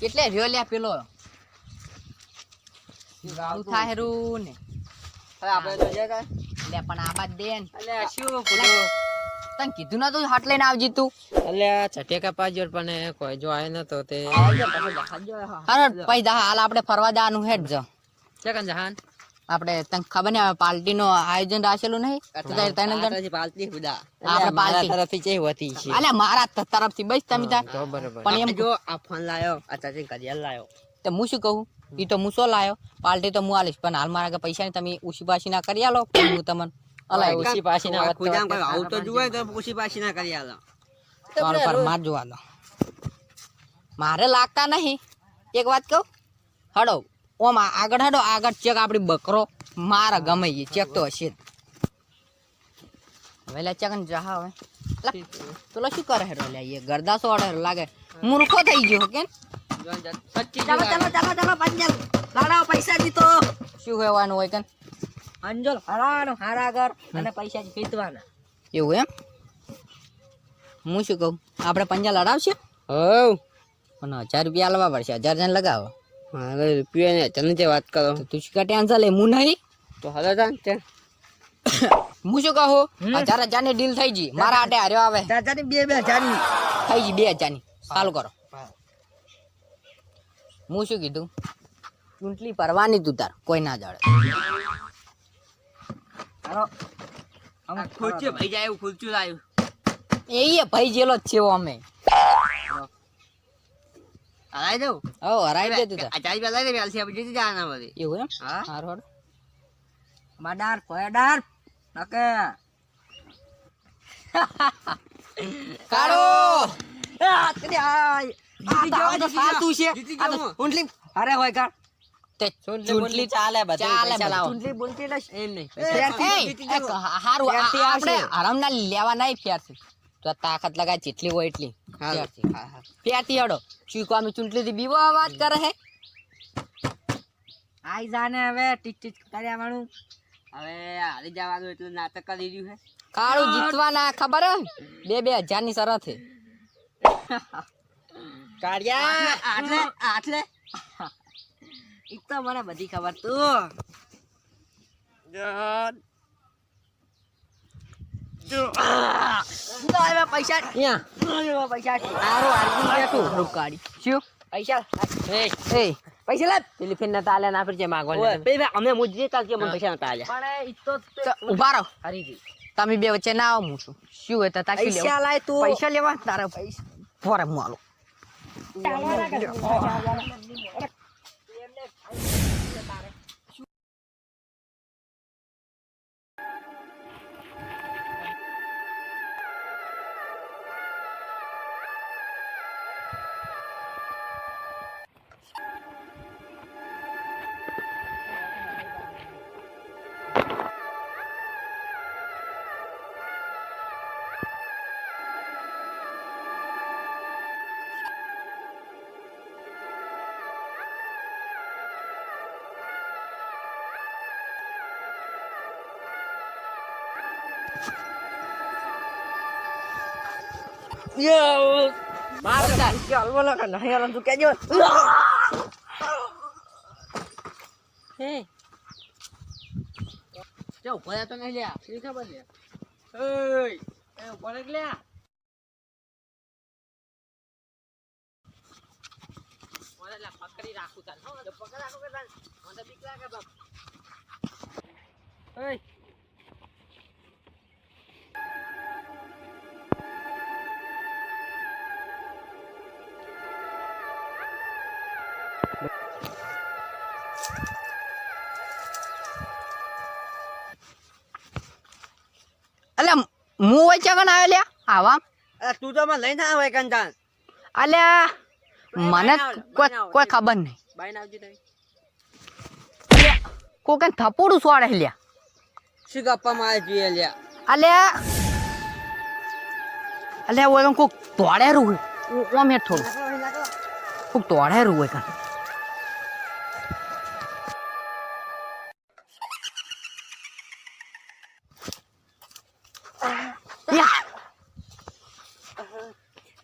કેટલે રહ્યો લ્યા પેલો ગાળું થાય રું ને. હવે આપણે તો જઈએ કાં? લે પણ આ બાદ દે ને. અલે શું પેલું તને કીધું ના તું હાટ લઈને આવજી તું. અલે છટેકા પાજર પણ કોઈ જો આય ન તો. તે અરે પૈસા હાલ આપણે ફરવા જવાનું હેડ જો. ચકન જહાન આપણે તને ખબર ને પાર્ટી નું આયોજન રાખેલું નહીં? આપણે પાલટી. તરફથી જે હોતી છે. અલે મારા તરફથી બસ તમે પણ એમ જો આ ફોન લાયો અત્યારે કરિયાલ લાયો. તો હું શું કહું? ઈ તો હું શું લાયો. પાર્ટી તો હું આલીશ પણ હાલ મારા પૈસા ને તમે ઉછી પાછી ના કરી આલો હું તમને અલા દઈશ. પાછી ના આવું તો જુએ તો ઉસી પાછી ના કરી આલો. તમારો પર માર જોવા દો. મારે લાગતા નહીં. એક વાત કહું? હડો. ઓમ આગળ હડો આગળ ચેક આપડી બકરો. મારા ગમે એ ચેક તો હશે જ. હવે લે ચેક જા હવે. પેલો શું કરે હેરો લે એ ગરદાસો વાળો લાગે. મૂર્ખો થઈ ગયો કે ચાલો ચાલો ચાલો ચાલો પંજલ લાડાઓ પૈસા જીતો. શું કહેવાનું હોય કે અંજલ હરાવાનો હારાગર અને પૈસા જીતવાના. એવું એમ? હું શું કહું? આપણે પંજા લડાવશે? હવ. પણ હજાર રૂપિયા આલવા પડશે. હજાર જણ લગાવો. મારે રૂપિયા ને તને વાત કરો. તો શું કા ટેન્શન લે હું નહીં? તો હલો તા હું શું કહું? હજાર હજારની ડીલ થઈ ગઈ. મારા હાટે હાર્યો આવે. દાદાની બે બે હજારની. થઈ ગઈ બે હજારની ચાલુ કરો. હું શું કીધું? ચૂંટણી પરવાની તું તાર કોઈ ના જાડે ભાઈ જાય એવું ખુલચું લાવ્યું એ ભાઈ જેલો જ છે અમે. હલાઈ દઉં હો હરાઈ દે તું છે જીતી જવાના બધી એવું એમ હા હારું હારું. માડાર કોયડાર નકે કાળો આ તે આ જીતી ગયો, તો જીતી છે જીતી આ તો ગયો હું. ઊંટલી અરે હોય કા ચૂંટલી ચાલે બોલતી એમ નહીં હારું આપણે. આરામના લેવા નહીં ફેરથી તો તાકાત લગાય જેટલી હોય એટલી. હા. અડો ચીકો અમે ચૂંટલી થી બીવો વાત કરે હે. આઈ જાને હવે ટીક ટીક કર્યા વાળું. હવે હારી જવાનું એટલે નાટક કરી રહ્યું હે. કાળું જીતવાના ખબર બે બે હજારની શરત હે. કાળિયા! આટલે આટલે એક તો મને બધી ખબર તું. પૈસા પૈસા આરો આરતી બેઠું શું? પૈસા. એ એ પૈસા લે ના મને પૈસા પણ ઈ તો ઊભા રહો. હરી તમે બે વચ્ચે ના આવો હું છું. શું હોય તો પૈસા લેવા. લાય તું. પૈસા લેવા તારા પૈસા. ફોરે હું આલો. ચાલ બોલો કે નહીં હાલો તું કેજો હે જો ઉપર તો નહીં લ્યા શી ખબર લે ઓય એ જ લ્યા મને લા પકડી રાખું તાર હો પકડ રાખું કે હું હોય ચગન આવ્યો લ્યા આવા. તું તો મને લઈને આવે કંટાન અલ્યા મને કોઈ કોઈ ખબર નહીં. બાઈ આવજી તમે કોઈ કઈ થપોડું સોડે લ્યા. શું ગપ્પા મારે જોઈએ લ્યા? અલ્યા અલ્યા ઓય કોક તોડે રૂ ઓમ હેઠ થોડું કોક તોડેરું હોય કાં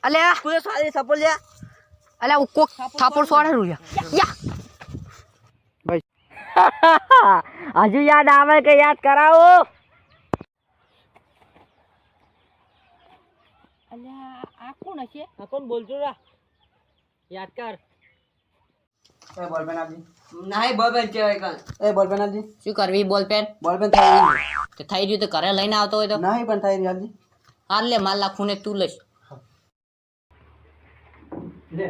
યા. અલ્યા તું તો સારી સપોલ લ્યા અલ્યા હું કોક થાપડ સોડેલું યા. યા હજુ યાદ આવે કે યાદ કરાવો? અલ્યા આ કોણ હશે? આ કોણ બોલતો રા? યાદ કર. એ બોલપેન આપજી. નહીં બબલ કહેવાય કાં એ બોલપેન આપજી. શું કરવી બોલ પેન બોલપેન થઈ રહી તે થઈ રહ્યું તો ઘરે લઈને આવતો હોય તો. નહીં પણ થઈ રહી આપજી. હાલ લે માલ લાખું ને તું લઈશ. લે.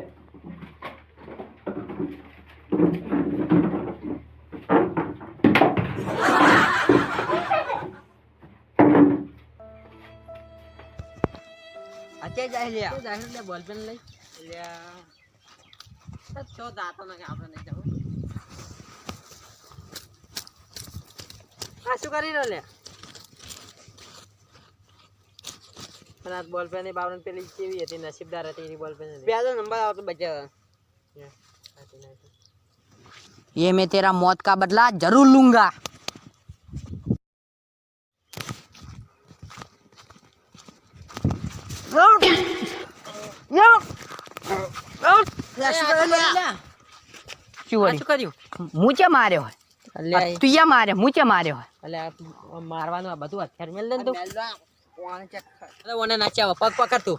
અત્યારે જાય લે જાય લે બોલપેન લઈ. લે તો જાતો ને કે આપણે નહીં જવું. આ શું કરી રહ્યો લે પણ આ બોલપેન ની બાવન પેલી કેવી હતી નસીબદાર હતી એની બોલપેન પહેલો નંબર આવતો બચ્ચા ये मैं तेरा मौत का बदला जरूर लूंगा શું વળી? શું કર્યું મૂચે માર્યો હોય અલ્યા તુયા માર્યો મૂચે માર્યો હોય અલ્યા આ મારવાનું આ બધું હથિયાર મેલ દે ને તું અરે ઓને નાચ્યા પગ પકડ તું.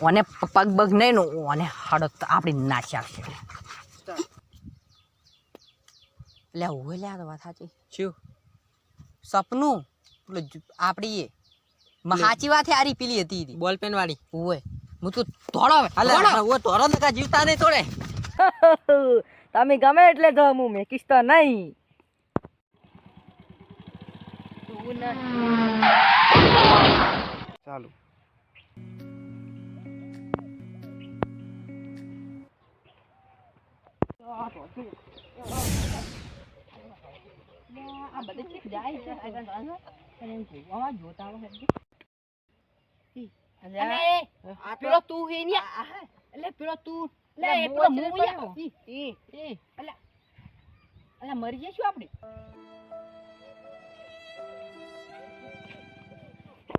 ઓને પગ બગ નહીં નું ઓને હાડો આપણી નાચ્યા છે. લે ઓય લે આ વાત સાચી. શું? સપનું? પેલું જ- આપણી એ માં સાચી વાત હારી પેલી હતી. બોલપેન વાળી ઓય હું તો ધોળો હાલે ઓ તોરો નકા જીવતા નહીં તોડે. તમે ગમે એટલે તો હું મેકીશ તો નહીં ચાલુ આ બધે જાય છે આગળ આગળ. અને એમ જોવામાં જોતા હોય એટલે. પેલો તું હે ને એટલે પેલો તું એટલે પેલો મું યા. ઈ, ઈ, ઈ. એટલે એટલે મરી જઈશું આપણે